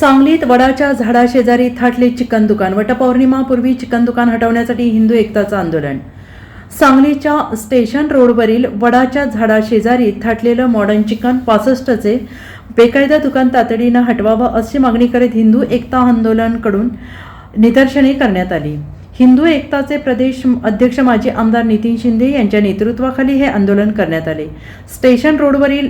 सांगलीत वडाच्या झाडाशेजारी थाटले चिकन दुकान वटपौर्णिमापूर्वी चिकन दुकान हटवण्यासाठी हिंदू एकताचं आंदोलन. सांगलीच्या स्टेशन रोडवरील वडाच्या झाडाशेजारी थाटलेलं मॉडर्न चिकन पासष्टचे बेकायदा दुकान तातडीनं हटवावं अशी मागणी करीत हिंदू एकता आंदोलनकडून निदर्शने करण्यात आली. हिंदू एकताचे प्रदेश अध्यक्ष माजी आमदार नितीन शिंदे यांच्या नेतृत्वाखाली हे आंदोलन करण्यात आले. स्टेशन रोडवरील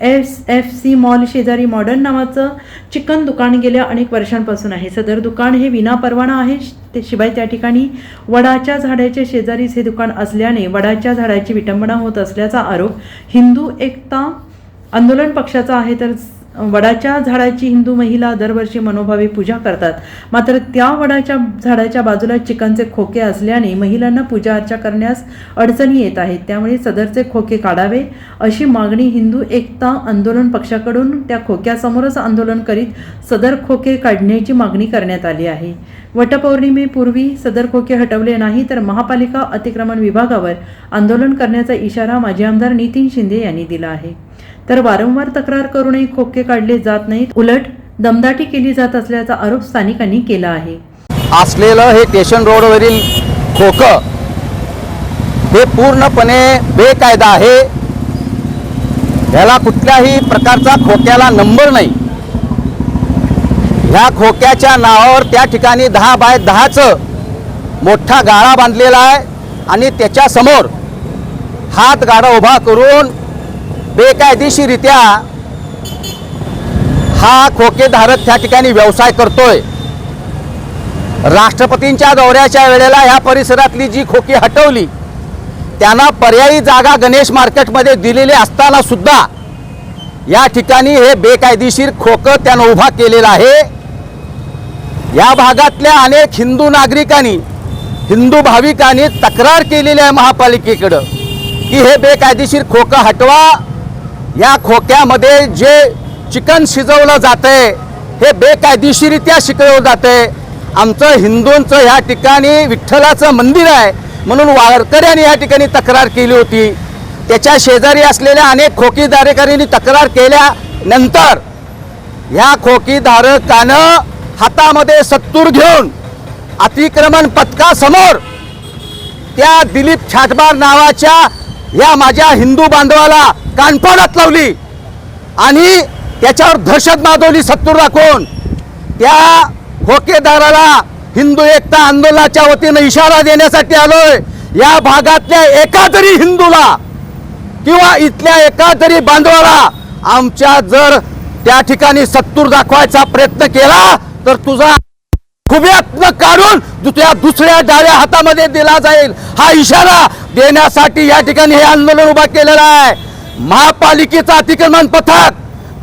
एस एफ सी मॉल शेजारी मॉडर्न नावाचं चिकन दुकान गेल्या अनेक वर्षांपासून आहे. सदर दुकान हे विनापरवाना आहे. ते शिवाय त्या ठिकाणी वडाच्या झाडाच्या शेजारीच हे दुकान असल्याने वडाच्या झाडाची विटंबना होत असल्याचा आरोप हिंदू एकता आंदोलन पक्षाचा आहे. तर वडाच्या झाडाची हिंदू महिला दरवर्षी मनोभावे पूजा करतात. मात्र त्या वडाच्या झाडाच्या बाजूला चिकनचे खोके असल्याने महिलांना पूजा अर्चा करण्यास अडचणी येत आहेत. त्यामुळे सदरचे खोके काढावे अशी मागणी हिंदू एकता आंदोलन पक्षाकडून त्या खोक्यासमोरच आंदोलन करीत सदर खोके काढण्याची मागणी करण्यात आली आहे. वटपौर्णिमेपूर्वी सदर खोके हटवले नाही तर महापालिका अतिक्रमण विभागावर आंदोलन करण्याचा इशारा माजी आमदार नितीन शिंदे यांनी दिला आहे. तर वारंवार तक्रार करूनही खोके काढले जात नाहीत. उलट दमदाटी केली जात असल्याचा आरोप स्थानिकांनी केला आहे. असलेलं हे स्टेशन रोडवरील खोक हे पूर्णपणे बेकायदा आहे. ह्याला कुठल्याही प्रकारचा खोक्याला नंबर नाही. ह्या खोक्याच्या नावावर त्या ठिकाणी दहा बाय दहाचं मोठा गाळा बांधलेला आहे आणि त्याच्यासमोर हात गाडा उभा करून बेकायदेशीरित्या हा खोकेधारक त्या ठिकाणी व्यवसाय करतोय. राष्ट्रपतींच्या दौऱ्याच्या वेळेला ह्या परिसरातली जी खोकी हटवली त्यांना पर्यायी जागा गणेश मार्केटमध्ये दिलेली असताना सुद्धा या ठिकाणी हे बेकायदेशीर खोकं त्यानं उभा केलेलं आहे. या भागातल्या अनेक हिंदू नागरिकांनी हिंदू भाविकांनी तक्रार केलेली आहे महापालिकेकडं की हे बेकायदेशीर खोकं हटवा. या खोक्यामध्ये जे चिकन शिजवलं जातंय हे बेकायदेशीरित्या शिकवलं जातंय. आमचं हिंदूंचं ह्या ठिकाणी विठ्ठलाचं मंदिर आहे म्हणून वारकऱ्यांनी या ठिकाणी तक्रार केली होती. त्याच्या शेजारी असलेल्या अनेक खोकीधारकांनी तक्रार केल्यानंतर ह्या खोकीधारकानं हातामध्ये सत्तूर घेऊन अतिक्रमण पथकासमोर त्या दिलीप छाटबार नावाच्या या माझ्या हिंदू बांधवाला कानफाडात लावली. आणि त्याच्यावर दहशत माजवली सत्तूर दाखवून त्या होकेदाराला हिंदू एकता आंदोलनाच्या वतीनं इशारा देण्यासाठी आलोय. या भागातल्या एका तरी हिंदूला किंवा इथल्या एका तरी बांधवाला आमच्या जर त्या ठिकाणी सत्तूर दाखवायचा प्रयत्न केला तर तुझा खुब्यातनं काढून तुझ्या दुसऱ्या डाव्या हातामध्ये दिला जाईल. हा इशारा देण्यासाठी या ठिकाणी हे आंदोलन उभा केलेलं आहे. महापालिकेचं अतिक्रमण पथक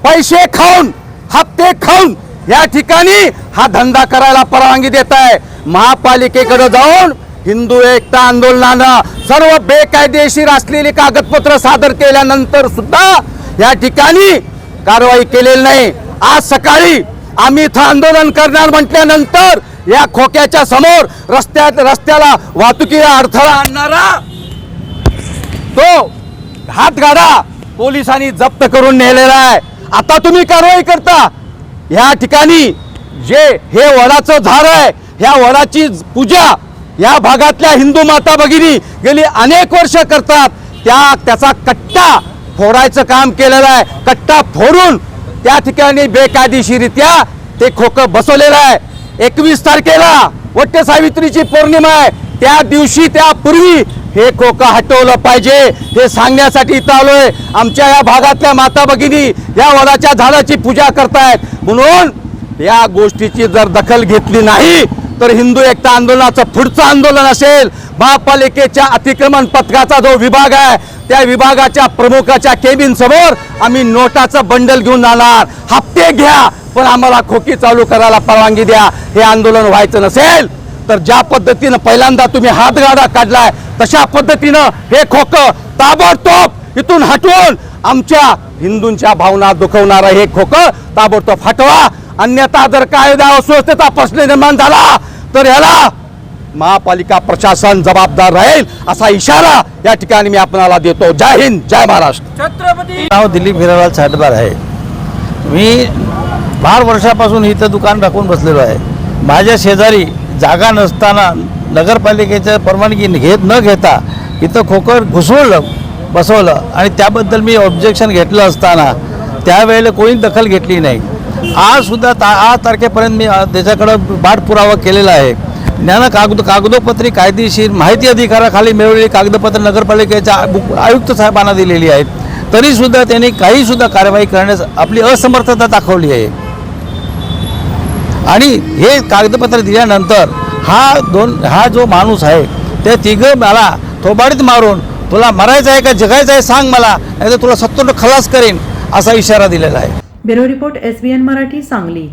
पैसे खाऊन हप्ते खाऊन या ठिकाणी हा धंदा करायला परवानगी देत आहे. महापालिकेकडे जाऊन हिंदू एकता आंदोलनानं सर्व बेकायदेशीर असलेली कागदपत्र सादर केल्यानंतर सुद्धा या ठिकाणी कारवाई केलेली नाही. आज सकाळी आम्ही इथं आंदोलन करणार म्हटल्यानंतर या खोक्याच्या समोर रस्त्यात रस्त्याला वाहतुकीला अडथळा आणणारा तो हातगाडा पोलिसांनी जप्त करून नेलेला आहे. आता तुम्ही कारवाई करता. ह्या ठिकाणी जे हे वडाचं झाड आहे ह्या वडाची पूजा या भागातल्या हिंदू माता भगिनी गेली अनेक वर्ष करतात. त्या त्याचा कट्टा फोडायचं काम केलेलं आहे. कट्टा फोडून त्या ठिकाणी बेकायदेशीरित्या ते खोकं बसवलेलं आहे. एकवीस तारखेला वट्ट सावित्रीची पौर्णिमा आहे. त्या दिवशी त्यापूर्वी हे खोकं हटवलं पाहिजे हे सांगण्यासाठी इथं आलोय. आमच्या या भागातल्या माता भगिनी या वडाच्या झाडाची पूजा करतायत. म्हणून या गोष्टीची जर दखल घेतली नाही तर हिंदू एकता आंदोलनाचं पुढचं आंदोलन असेल. महापालिकेच्या अतिक्रमण पथकाचा जो विभाग आहे त्या विभागाच्या प्रमुखाच्या केबिन समोर आम्ही नोटाचं बंडल घेऊन जाणार. हप्ते घ्या पण आम्हाला खोकी चालू करायला परवानगी द्या. हे आंदोलन व्हायचं नसेल. तर ज्या पद्धतीनं पहिल्यांदा तुम्ही हातगाडा काढलाय तशा पद्धतीनं हे खोक ताबडतोब इथून हटवून आमच्या हिंदूंच्या भावना दुखवणारं हे खोक ताबडतोब हटवा. अन्यथा जर कायदा व सुव्यवस्थेचा प्रश्न निर्माण झाला तर याला महापालिका प्रशासन जबाबदार राहील असा इशारा या ठिकाणी मी आपणाला देतो. जय हिंद जय महाराष्ट्र. नाव दिलीप हिरालाल छाटबार आहे. मी बारा वर्षापासून इथं दुकान टाकून बसलेलो आहे. माझ्या शेजारी जागा नसताना नगरपालिकेच्या परवानगी घेत न घेता इथं खोकर घुसवलं बसवलं आणि त्याबद्दल मी ऑब्जेक्शन घेतलं असताना त्यावेळेला कोणी दखल घेतली नाही. आजसुद्धा ता आज तारखेपर्यंत मी त्याच्याकडं पाठपुरावा केलेला आहे. ज्ञान कागद कागदोपत्री कायदेशीर माहिती अधिकाराखाली मिळवलेली कागदपत्र नगरपालिकेच्या आयु- आयुक्त साहेबांना दिलेली आहेत. तरीसुद्धा त्यांनी काहीसुद्धा कारवाई करण्यास आपली असमर्थता दाखवली आहे. आणि हे कागदपत्र दिल्यानंतर हा दोन हा जो माणूस आहे ते तिघं मला थोबाडीत मारून तुला मरायचं आहे का? जगायचं आहे? सांग मला. नाही तर तुला सत्तोट खलास करेन असा इशारा दिलेला आहे. Bureau report S B N Marathi Sangli.